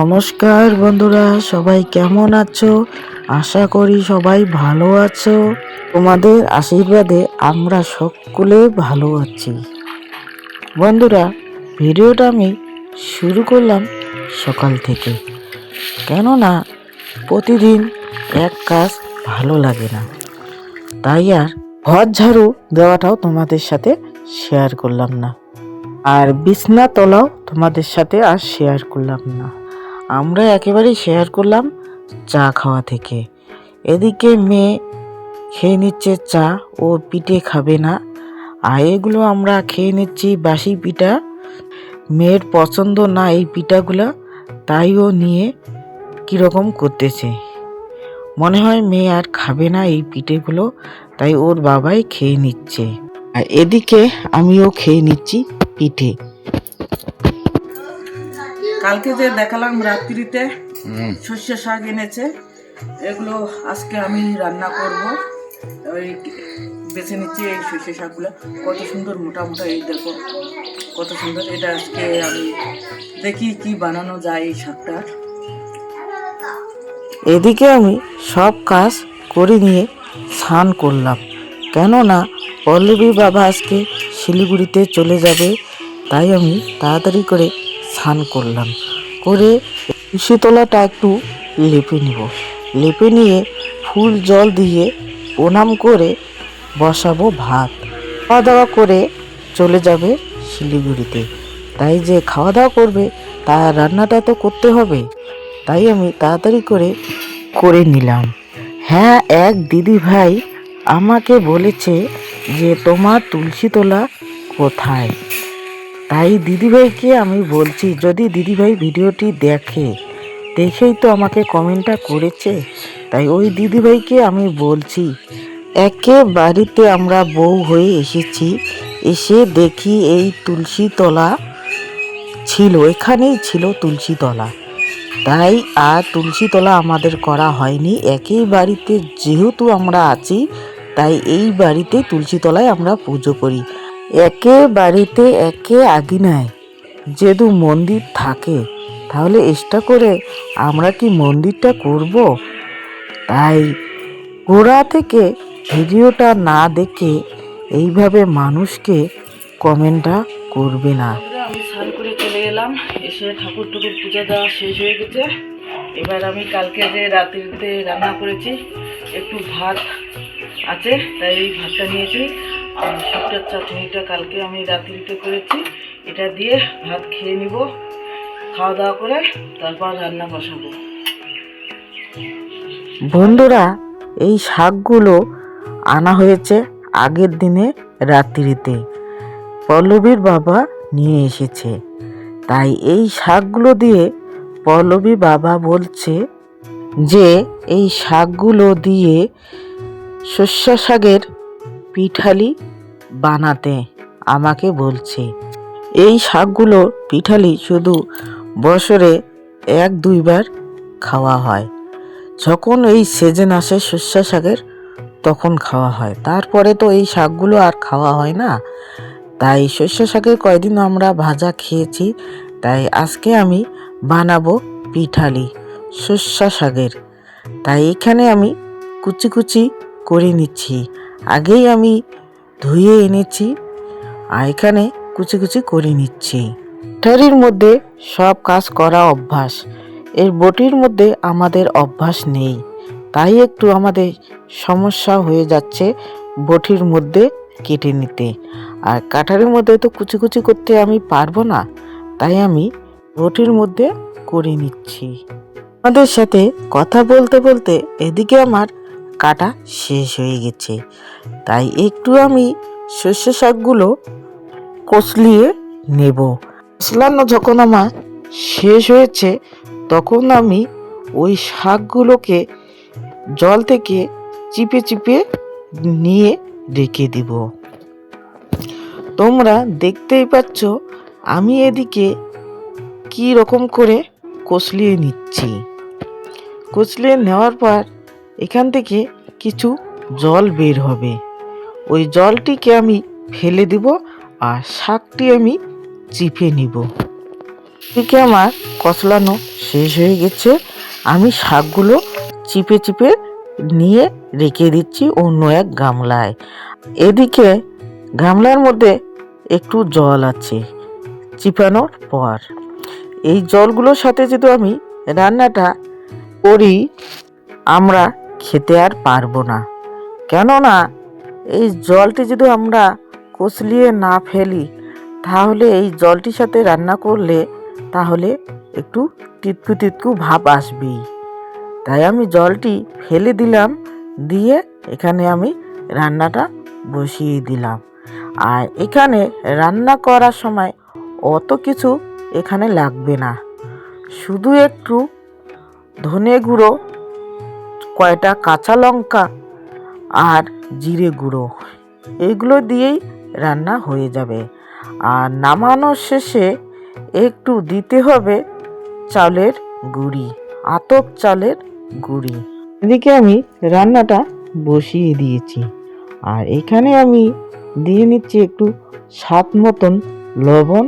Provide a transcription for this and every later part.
নমস্কার বন্ধুরা, সবাই কেমন আছো? আশা করি সবাই ভালো আছো। তোমাদের আশীর্বাদে আমরা সকলে ভালো আছি। বন্ধুরা, ভিডিওটা আমি শুরু করলাম সকাল থেকে। কেননা, প্রতিদিন এক কাজ ভালো লাগে না। তাই আর ঘর ঝাড়ু দেওয়াটাও তোমাদের সাথে শেয়ার করলাম না। আর বিছনা তলাও তোমাদের সাথে আর শেয়ার করলাম না। আমরা একেবারেই শেয়ার করলাম চা খাওয়া থেকে। এদিকে মেয়ে খেয়ে নিচ্ছে চা, ও পিঠে খাবে না। আর এগুলো আমরা খেয়ে নিচ্ছি বাসি পিঠা। মেয়ের পছন্দ না এই পিঠাগুলো, তাই ও নিয়ে কীরকম করতেছে। মনে হয় মেয়ে আর খাবে না এই পিঠেগুলো, তাই ওর বাবাই খেয়ে নিচ্ছে। আর এদিকে আমিও খেয়ে নিচ্ছি পিঠে। কালকে যে দেখালাম রাত্রিতে সর্ষে শাক এনেছে এগুলো আজকে আমি রান্না করব। ওই বেছে নিচ্ছি এই সর্ষে শাকগুলো। কত সুন্দর মোটা মোটা এই দেখো কত সুন্দর। এটা আজকে আমি দেখি কি বানানো যায় এই শাকটার এদিকে আমি সব কাজ করে নিয়ে স্নান করলাম। কেননা পল্লবী বাবা আজকে শিলিগুড়িতে চলে যাবে তাই আমি তাড়াতাড়ি করে স্নান করলাম। করে তুলসীতলাটা একটু লেপে নিব। লেপে নিয়ে ফুল জল দিয়ে প্রণাম করে বসাবো ভাত। খাওয়া দাওয়া করে চলে যাবে শিলিগুড়িতে। তাই যে খাওয়া দাওয়া করবে তা রান্নাটা তো করতে হবে। তাই আমি তাড়াতাড়ি করে করে নিলাম। হ্যাঁ এক দিদি ভাই আমাকে বলেছে যে, তোমার তুলসী তোলা কোথায়? তাই দিদিভাইকে আমি বলছি, যদি দিদিভাই ভিডিওটি দেখে, দেখেই তো আমাকে কমেন্টটা করেছে, তাই ওই দিদিভাইকে আমি বলছি একে বাড়িতে আমরা বউ হয়ে এসেছি, এসে দেখি এই তুলসী তলা ছিল, এখানেই ছিল তুলসী তলা তাই আর তুলসী তলা আমাদের করা হয়নি একই বাড়িতে যেহেতু আমরা আছি, তাই এই বাড়িতে তুলসী তলায় আমরা পুজো করি। একে বাড়িতে একে আদিনায় যেহেতু মন্দির থাকে, তাহলে এক্সট্রা করে আমরা কি মন্দিরটা করব? তাই গোড়া থেকে ভিডিওটা না দেখে এইভাবে মানুষকে কমেন্টটা করবে না। আমি চলে এলাম, এসে ঠাকুর পূজা দেওয়া শেষ হয়ে গেছে। এবার আমি কালকে যে রাত্রিতে রান্না করেছি, একটু ভাত আছে, তাই এই ভাতটা নিয়েছি। আর শুকটার চাটনিটা কালকে আমি রাত্রিতে করেছি। এটা দিয়ে ভাত খেয়ে নিব, খাওয়া দাওয়া করে তারপর রান্না বসাবো। বন্ধুরা, এই শাকগুলো আনা হয়েছে আগের দিনে রাত্রিতে। পল্লবীর বাবা নিয়ে এসেছে। তাই এই শাকগুলো দিয়ে পল্লবী বাবা বলছে যে, এই শাকগুলো দিয়ে শস্য শাকের পিঠালি বানাতে আমাকে বলছে। এই শাকগুলো পিঠালি শুধু বছরে এক দুইবার খাওয়া হয়। যখন এই সিজন আসে শস্য শাকের, তখন খাওয়া হয়। তারপরে তো এই শাকগুলো আর খাওয়া হয় না। তাই শস্য শাকের কয়দিন আমরা ভাজা খেয়েছি, তাই আজকে আমি বানাবো পিঠালি শস্য শাকের। তাই এখানে আমি কুচি কুচি করে নিচ্ছি। আগেই আমি ধুয়ে এনেছি আর এখানে কুচি কুচি করে নিচ্ছি। ঠারির মধ্যে সব কাজ করা অভ্যাস। এর বটির মধ্যে আমাদের অভ্যাস নেই। তাই একটু আমাদের সমস্যা হয়ে যাচ্ছে বটির মধ্যে কেটে নিতে। আর কাঠারের মধ্যে তো কুচি কুচি করতে আমি পারব না, তাই আমি বটির মধ্যে করে নিচ্ছি। আমাদের সাথে কথা বলতে বলতে এদিকে আমার কাটা শেষ হয়ে গেছে। তাই একটু আমি শস্য শাকগুলো কষলিয়ে নেব। কষলানো যখন আমার শেষ হয়েছে, তখন আমি ওই শাকগুলোকে জল থেকে চিপে চিপে নিয়ে রেখে দিব। তোমরা দেখতেই পাচ্ছ, আমি এদিকে কি রকম করে কষলিয়ে নিচ্ছি। কষলিয়ে নেওয়ার পর এখান থেকে কিছু জল বের হবে। ওই জলটিকে আমি ফেলে দিব আর শাকটি আমি চিপে নিব। এদিকে আমার কচলানো শেষ হয়ে গেছে। আমি শাকগুলো চিপে চিপে নিয়ে রেখে দিচ্ছি অন্য এক গামলায়। এদিকে গামলার মধ্যে একটু জল আছে চিপানোর পর। এই জলগুলোর সাথে যদি আমি রান্নাটা করি, আমরা খেতে আর পারব না। কেননা, এই জলটি যদি আমরা কচলিয়ে না ফেলি, তাহলে এই জলটির সাথে রান্না করলে তাহলে একটু তিতকু তিতকু ভাব আসবেই। তাই আমি জলটি ফেলে দিলাম, দিয়ে এখানে আমি রান্নাটা বসিয়ে দিলাম। আর এখানে রান্না করার সময় অত কিছু এখানে লাগবে না। শুধু একটু ধনে গুঁড়ো কয়টা কাঁচা লঙ্কা আর জিরে গুঁড়ো। এগুলো দিয়েই রান্না হয়ে যাবে। আর নামানোর শেষে একটু দিতে হবে চালের গুঁড়ি, আতপ চালের গুঁড়ি। এদিকে আমি রান্নাটা বসিয়ে দিয়েছি। আর এখানে আমি দিয়ে নিচ্ছি একটু স্বাদ মতন লবণ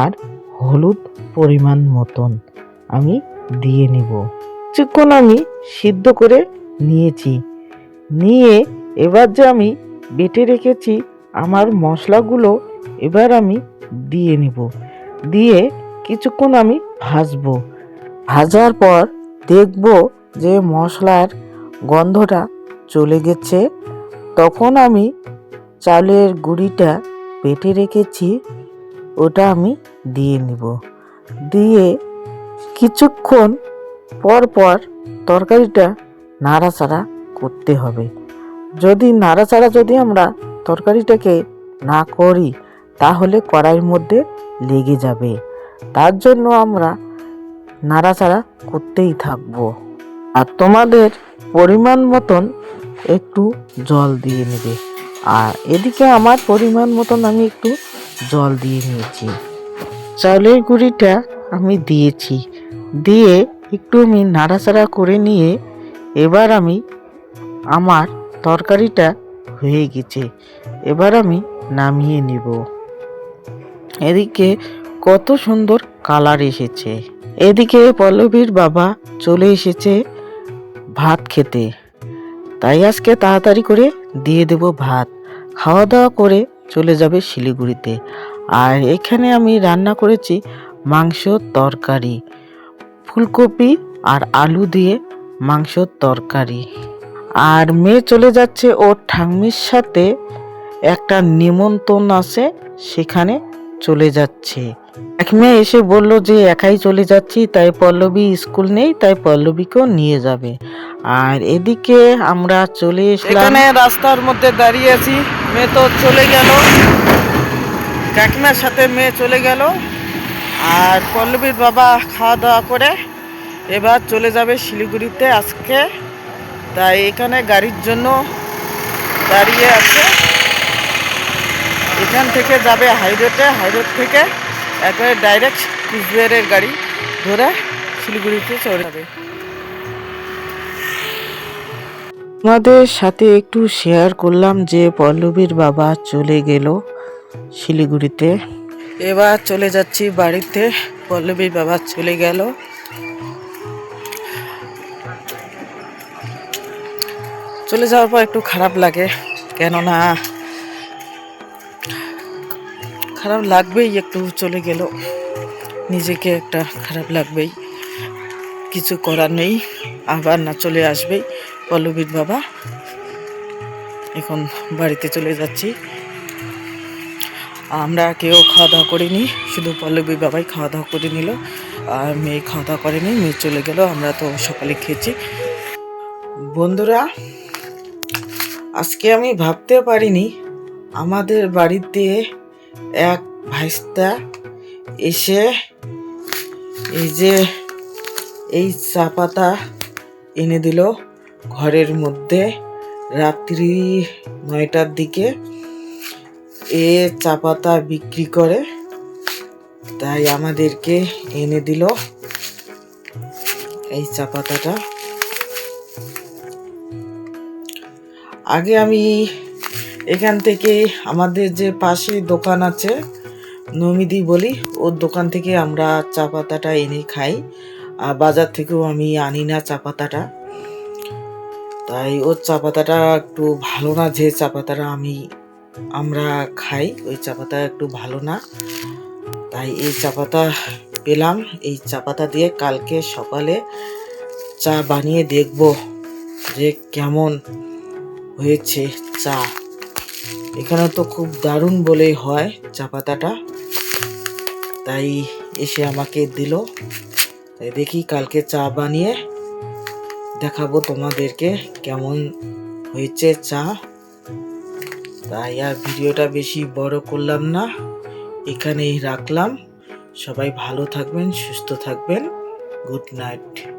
আর হলুদ পরিমাণ মতন। আমি দিয়ে নিব। কিছুক্ষণ আমি সিদ্ধ করে নিয়েছি। নিয়ে এবার যে আমি বেটে রেখেছি, আমার মশলাগুলো এবার আমি দিয়ে নিব। দিয়ে কিছুক্ষণ আমি ভাজবো। ভাজার পর দেখব যে মশলার গন্ধটা চলে গেছে। তখন আমি চালের গুঁড়িটা বেটে রেখেছি, ওটা আমি দিয়ে নিব। দিয়ে কিছুক্ষণ পর পর তরকারিটা নাড়াচাড়া করতে হবে। যদি নাড়াচাড়া যদি আমরা তরকারিটাকে না করি, তাহলে কড়াইয়ের মধ্যে লেগে যাবে। তার জন্য আমরা নাড়াচাড়া করতেই থাকব। আর তোমাদের পরিমাণ মতন একটু জল দিয়ে নেবে। আর এদিকে আমার পরিমাণ মতন আমি একটু জল দিয়ে নিয়েছি। চালের গুঁড়িটা আমি দিয়েছি। দিয়ে একটু আমি নাড়াচাড়া করে নিয়ে এবার আমি আমার তরকারিটা হয়ে গেছে। এবার আমি নামিয়ে নিব। এদিকে কত সুন্দর কালার এসেছে। এদিকে পল্লবীর বাবা চলে এসেছে ভাত খেতে। তাই আজকে তাড়াতাড়ি করে দিয়ে দেব ভাত। খাওয়া দাওয়া করে চলে যাবে শিলিগুড়িতে। আর এখানে আমি রান্না করেছি মাংস তরকারি। ফুলকপি আর আলু দিয়ে মাংস তরকারি। আর মেয়ে চলে যাচ্ছে ওর ঠাম্মির সাথে। একটা নিমন্ত্রণ আছে সেখানে চলে যাচ্ছে। এক মেয়ে এসে বলল যে, একাই চলে যাচ্ছি, তাই পল্লবী স্কুল নেই, তাই পল্লবীকেও নিয়ে যাবে। আর এদিকে আমরা চলে এখানে রাস্তার মধ্যে দাঁড়িয়ে আছি। মেয়ে তো চলে গেল। কাকিমার সাথে মেয়ে চলে গেল। আর পল্লবীর বাবা খাওয়া দাওয়া করে এবার চলে যাবে শিলিগুড়িতে আজকে। তাই এখানে গাড়ির জন্য দাঁড়িয়ে আছে। এখান থেকে যাবে হাইরোডে। হাইরোড থেকে একবারে ডাইরেক্ট কুচবিহারের গাড়ি ধরে শিলিগুড়িতে চলে যাবে। আমাদের সাথে একটু শেয়ার করলাম যে পল্লবীর বাবা চলে গেল শিলিগুড়িতে। এবার চলে যাচ্ছি বাড়িতে। পল্লবীর বাবা চলে গেল। চলে যাওয়ার পর একটু খারাপ লাগে, কেননা খারাপ লাগবেই একটু চলে গেল। নিজেকে একটা খারাপ লাগবেই। কিছু করার নেই, আবার না চলে আসবেই। পল্লবীর বাবা, এখন বাড়িতে চলে যাচ্ছি। আমরা কেউ খাওয়া দাওয়া করিনি, শুধু পল্লবী বাবাই খাওয়া দাওয়া করে নিল, আর মেয়ে খাওয়া দাওয়া করেনি, মেয়ে চলে গেল, আমরা তো সকালে খেয়েছি। বন্ধুরা, আজকে আমি ভাবতে পারিনি, আমাদের বাড়িতে এক ভাইস্তা এসে এই যে এই চা পাতা এনে দিল ঘরের মধ্যে, রাত্রি নয়টার দিকে। এ চা পাতা বিক্রি করে, তাই আমাদেরকে এনে দিল এই চা পাতাটা আগে আমি এখান থেকে আমাদের যে পাশে দোকান আছে, নমিদি বলি, ওর দোকান থেকে আমরা চা পাতাটা এনে খাই। আর বাজার থেকেও আমি আনি না চা পাতাটা তাই ওর চা পাতাটা একটু ভালো না, যে চা পাতাটা আমি আমরা খাই, ওই চা পাতা একটু ভালো না। তাই এই চা পাতা পেলাম। এই চা পাতা দিয়ে কালকে সকালে চা বানিয়ে দেখব যে কেমন হয়েছে চা। এখানে তো খুব দারুণ বলেই হয় চা পাতাটা তাই এসে আমাকে দিল। তাই দেখি কালকে চা বানিয়ে দেখাবো তোমাদেরকে কেমন হয়েছে চা। তাই আর ভিডিওটা বেশি বড় করলাম না। এখানেই রাখলাম। সবাই ভালো থাকবেন, সুস্থ থাকবেন। Good night.